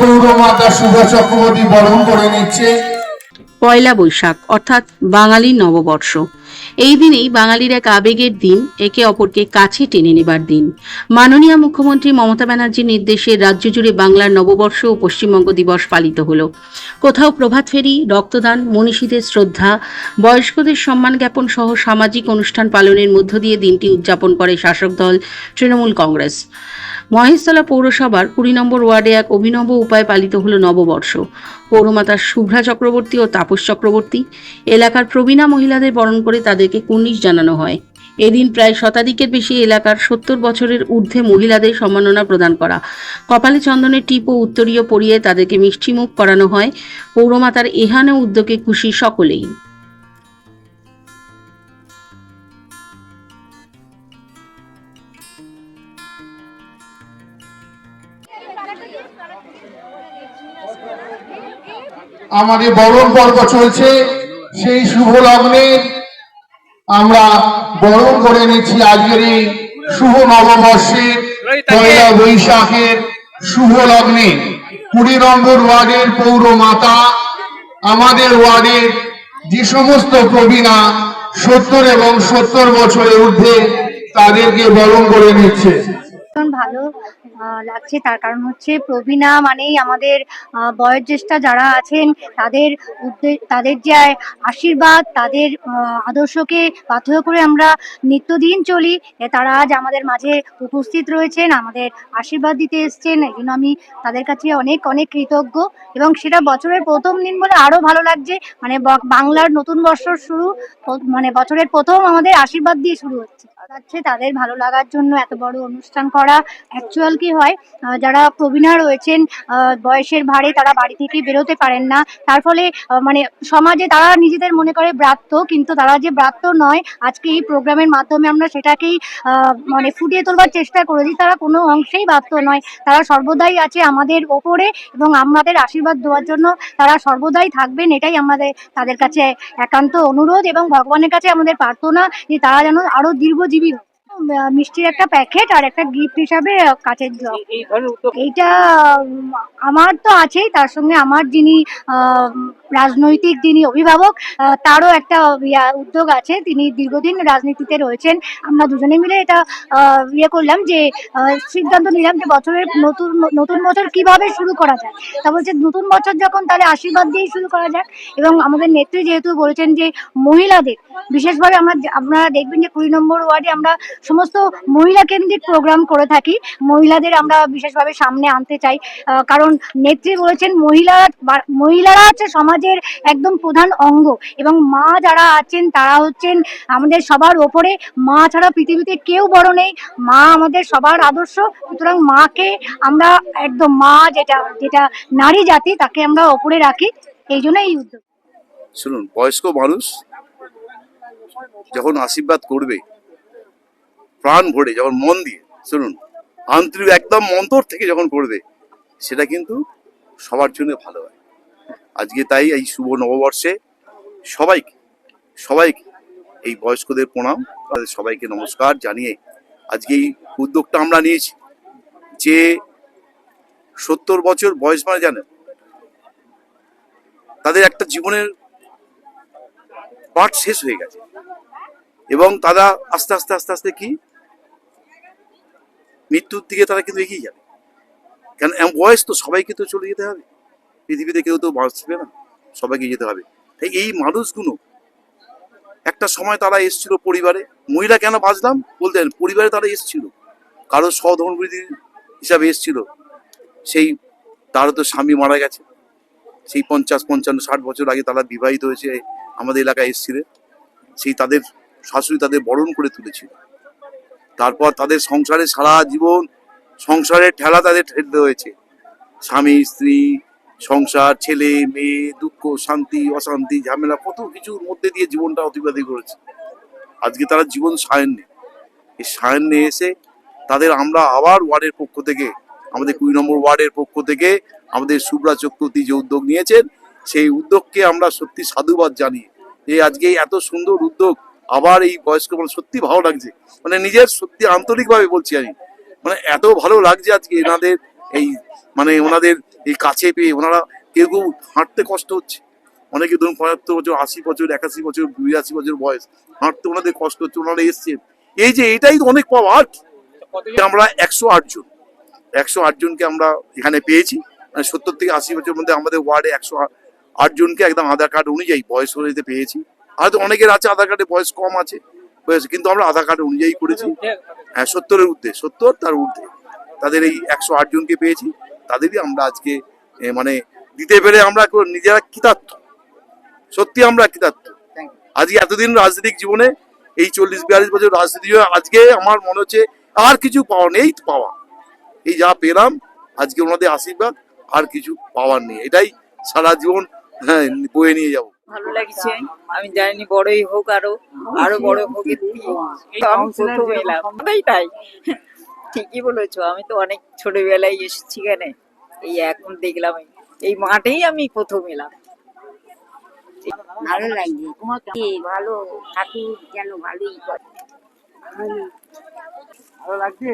পৌরমাতা শুভ চক্রবর্তী বরণ করে নিচ্ছে। পয়লা বৈশাখ অর্থাৎ বাঙালি নববর্ষ। এই দিনেই বাঙালির এক আবেগের দিন, একে অপরকে কাছে টেনে নেবার দিন। মাননীয় মুখ্যমন্ত্রী মমতা ব্যানার্জির নির্দেশে রাজ্য জুড়ে বাংলার নববর্ষ ও পশ্চিমবঙ্গ দিবস পালিত হল। কোথাও প্রভাত ফেরি, রক্তদান, মনীষীদের শ্রদ্ধা, বয়স্কদের সম্মান জ্ঞাপন সহ সামাজিক অনুষ্ঠান পালনের মধ্য দিয়ে দিনটি উদযাপন করে শাসক দল, তৃণমূল কংগ্রেস। মহেশতলা পৌরসভার কুড়ি নম্বর ওয়ার্ডে এক অভিনব উপায়ে পালিত হল নববর্ষ। পৌরমাতা শুভ্রা চক্রবর্তী ও তাপস চক্রবর্তী, এলাকার প্রবীণা মহিলাদের বরণ করে তাদেরকে কুর্নিশ জানানো হয়। এদিন প্রায় শতাধিকের বেশি এলাকার সত্তর বছরের ঊর্ধ্বে মহিলাদের সম্মাননা প্রদান করা। কপালে চন্দনের টিপ ও উত্তরীয় পরিয়ে তাদেরকে মিষ্টিমুখ করানো হয়। পৌরমাতার এহানো উদ্যোগে খুশি সকলেই। আমাদের বরণ পর্ব চলছে, সেই শুভ লগ্নে আমরা বরণ করে নিচ্ছি আজকের এই শুভ নববর্ষের পয়লা বৈশাখের শুভ লগ্নে। কুড়ি নম্বর ওয়ার্ডের পৌর মাতা, আমাদের ওয়ার্ডের যে সমস্ত প্রবীণা সত্তর এবং সত্তর বছরের ঊর্ধ্বে তাদেরকে বরণ করে নিচ্ছে। ভালো। লাগছে। তার কারণ হচ্ছে প্রবীণা মানেই আমাদের বয়োজ্যেষ্ঠা যারা আছেন, তাদের তাদের যে আশীর্বাদ, তাদের আদর্শকে পাথেয় করে আমরা নিত্যদিন চলি। তারা আজ আমাদের মাঝে উপস্থিত রয়েছেন, আমাদের আশীর্বাদ দিতে এসছেন। এই জন্য আমি তাদের কাছে অনেক অনেক কৃতজ্ঞ। এবং সেটা বছরের প্রথম দিন বলে আরও ভালো লাগছে। মানে বাংলার নতুন বর্ষ শুরু মানে বছরের প্রথম আমাদের আশীর্বাদ দিয়ে শুরু হচ্ছে। যাচ্ছে, তাদের ভালো লাগার জন্য এত বড় অনুষ্ঠান করা অ্যাকচুয়াল কি হয়? যারা প্রবীণা রয়েছেন বয়সের ভারে তারা বাড়ি থেকে বেরোতে পারেন না। তার ফলে মানে সমাজে তারা নিজেদের মনে করে ব্রাত্য, কিন্তু তারা যে ব্রাত্য নয়, আজকে এই প্রোগ্রামের মাধ্যমে আমরা সেটাকেই মানে ফুটিয়ে তোলবার চেষ্টা করেছি। তারা কোনো অংশেই ব্রাত্য নয়। তারা সর্বদাই আছে আমাদের ওপরে এবং আমাদের আশীর্বাদ দেওয়ার জন্য তারা সর্বদাই থাকবেন। এটাই আমাদের, তাদের কাছে একান্ত অনুরোধ এবং ভগবানের কাছে আমাদের প্রার্থনা যে তারা যেন আরও দীর্ঘজীবী হয় আহ, মিষ্টির একটা প্যাকেট আর একটা গিফট হিসাবে কাঁচের জগ। এইটা আমার তো আছেই তার সঙ্গে আমার যিনি রাজনৈতিক যিনি অভিভাবক তারও একটা উদ্যোগ আছে। তিনি দীর্ঘদিন রাজনীতিতে রয়েছেন। আমরা দুজনে মিলে এটা ইয়ে করলাম যে সিদ্ধান্ত নিলাম যে বছরের নতুন নতুন বছর কীভাবে শুরু করা যায়। তা বলছে নতুন বছর যখন তাহলে আশীর্বাদ দিয়েই শুরু করা যাক। এবং আমাদের নেত্রী যেহেতু বলেছেন যে মহিলাদের বিশেষভাবে আমরা আপনারা দেখবেন যে কুড়ি নম্বর ওয়ার্ডে আমরা সমস্ত মহিলা কেন্দ্রিক প্রোগ্রাম করে থাকি। মহিলাদের আমরা বিশেষভাবে সামনে আনতে চাই। কারণ নেত্রী বলেছেন, মহিলা মহিলারা হচ্ছে সমাজের একদম প্রধান অঙ্গ। এবং মা যারা আছেন, তারা হচ্ছেন আমাদের সবার ওপরে। মা ছাড়া পৃথিবীতে কেউ বড় নেই। মা আমাদের সবার আদর্শ। সুতরাং মাকে আমরা একদম মা যেটা যেটা নারী জাতি, তাকে আমরা ওপরে রাখি। এই জন্য এই উদ্যোগ। শুনুন, বয়স্ক মানুষ যখন আশীর্বাদ করবে প্রাণ ভরে যখন মন দিয়ে, শুনুন আন্তরিক একদম মন্তর থেকে যখন করবে, সেটা কিন্তু সবার জন্য ভালো হয়। আজকে তাই এই শুভ নববর্ষে সবাইকে সবাইকে এই বয়স্কদের প্রণাম, তাদের সবাইকে নমস্কার জানিয়ে আজকে এই উদ্যোগটা আমরা নিয়েছি যে সত্তর বছর বয়স মানে জানেন, তাদের একটা জীবনের পাঠ শেষ হয়ে গেছে। এবং তারা আস্তে আস্তে আস্তে আস্তে কি মৃত্যুর দিকে তারা কিন্তু এগিয়ে যাবে। এম- বয়স তো সবাইকে তো চলে যেতে হবে। পৃথিবীতে কেউ তো বাঁচবে না, সবাইকে যেতে হবে। তাই এই মানুষগুলো, একটা সময় তারা এসেছিল পরিবারে, মহিলা কেন বাঁচলাম? বলতেন পরিবারে তারা এসেছিল। কারও সহধর্মী হিসাবে এসেছিল। সেই, তারও তো স্বামী মারা গেছে। সেই পঞ্চাশ, পঞ্চান্ন, ষাট বছর আগে তারা বিবাহিত হয়েছে, আমাদের এলাকায় এসেছিলেন। সেই তাদের শাশুড়ি তাদের বরণ করে তুলেছিল। তারপর তাদের সংসারে সারা জীবন সংসারের ঠেলা তাদের ঠেলতে হয়েছে স্বামী, স্ত্রী, সংসার, ছেলে, মেয়ে, দুঃখ, শান্তি, অশান্তি, ঝামেলা, কত কিছুর মধ্যে দিয়ে জীবনটা অতিবাহিত করেছে। আজকে তারা জীবন সায়ন্নে। এই সায়ন্নে এসে তাদের আমরা আবার ওয়ার্ডের পক্ষ থেকে, আমাদের কুড়ি নম্বর ওয়ার্ডের পক্ষ থেকে আমাদের সুব্রা চক্রবর্তী যে উদ্যোগ নিয়েছেন, সেই উদ্যোগকে আমরা সত্যি সাধুবাদ জানি যে আজকে এই এত সুন্দর উদ্যোগ আবার এই বয়স্ক মানে সত্যি ভালো লাগছে। মানে নিজের সত্যি আন্তরিকভাবে বলছি আমি। মানে এত ভালো লাগছে আজকে এনাদের এই মানে ওনাদের এই কাছে পেয়ে ওনারা কেউ কেউ হাঁটতে কষ্ট হচ্ছে। অনেকে ধরুন পঁচাত্তর বছর, আশি বছর, একাশি বছর বিরাশি বছর বয়স হাঁটতে ওনাদের কষ্ট হচ্ছে, ওনারা এসছেন। এই যে এটাই অনেক পাওয়া আর আমরা একশো আট জন, একশো আট জনকে আমরা এখানে পেয়েছি। মানে সত্তর থেকে আশি বছরের মধ্যে আমাদের ওয়ার্ডে একশো আট জনকে একদম আধার কার্ড অনুযায়ী বয়স অনুযায়ী পেয়েছি। হয়তো অনেকের আছে আধার কার্ডে বয়স কম আছে হয়েছে কিন্তু আমরা আধার কার্ড অনুযায়ী করেছি। হ্যাঁ সত্তরের ঊর্ধ্বে সত্তর তার ঊর্ধ্বে। তাদের এই একশো আট জনকে পেয়েছি তাদেরই আমরা আজকে মানে দিতে পেরে আমরা নিজেরা কৃতার্থ। সত্যি আমরা কৃতার্থ। আজকে এতদিন রাজনৈতিক জীবনে এই চল্লিশ বিয়াল্লিশ বছর রাজনীতি আজকে আমার মনে হচ্ছে আর কিছু পাওয়া নেই পাওয়া। এই যা পেলাম আজকে ওনাদের আশীর্বাদ আর কিছু পাওয়ার নেই। এটাই সারা জীবন হ্যাঁ বয়ে নিয়ে যাব। ভালো লাগছে। আমি জানি বড়ই হোক আরও আরও বড় হোক আমি প্রথম এলাম। তাই তাই। ঠিকই বলেছ আমি তো অনেক ছোটবেলায় এসেছি এখানে। এই এখন দেখলাম এই- এই মাঠেই আমি প্রথম এলাম। ভালো লাগছে কি ভালো ঠাকুর যেন ভালোই করে। ভালো লাগছে?